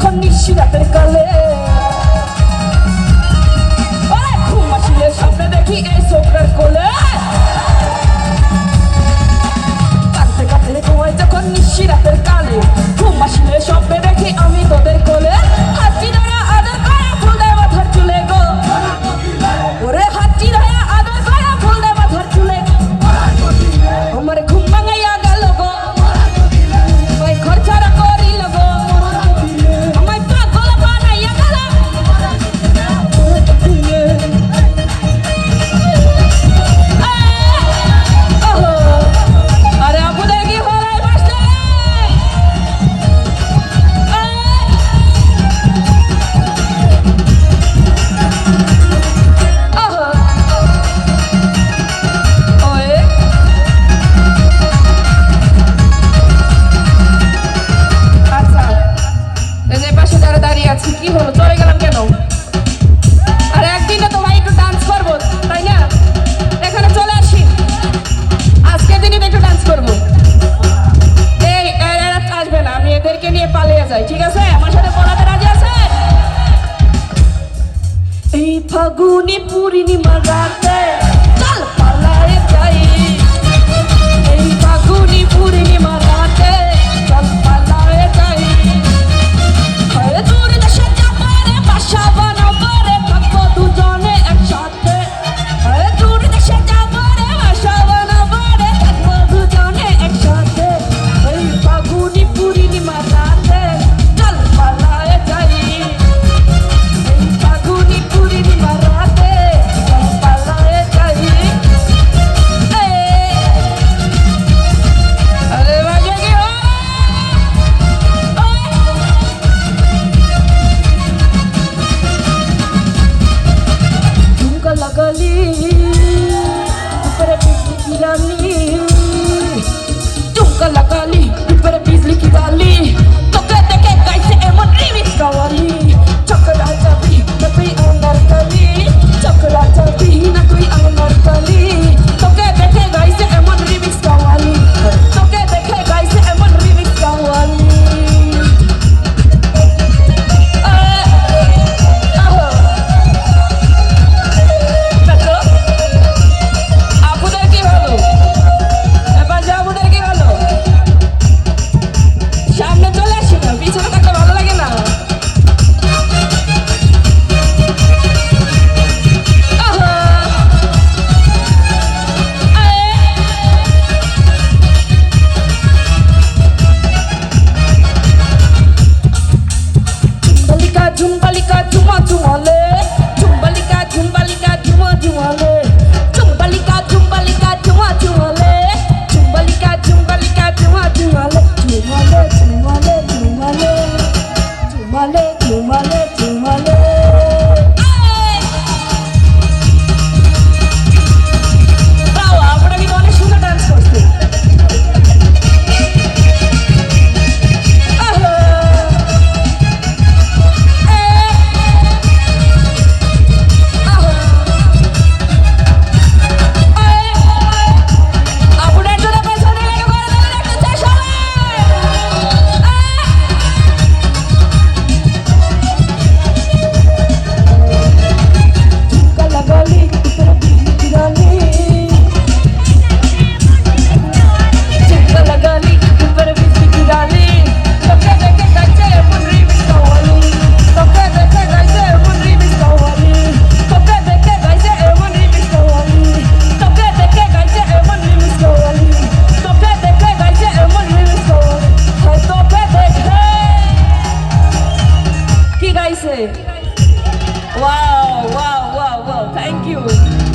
এখন নিশি রাতের কালে ঘুম আসিলে স্বপ্নে দেখি এই চোখের যাই ঠিক আছে? আমার সাথে পড়াতে রাজি আছে এই ফাগুনি পূর্ণিমা রাতে sekali Kepada pikiran ini Jom kalah kali chua chua le chumbalica guys. Wow, wow, wow, wow. Thank you.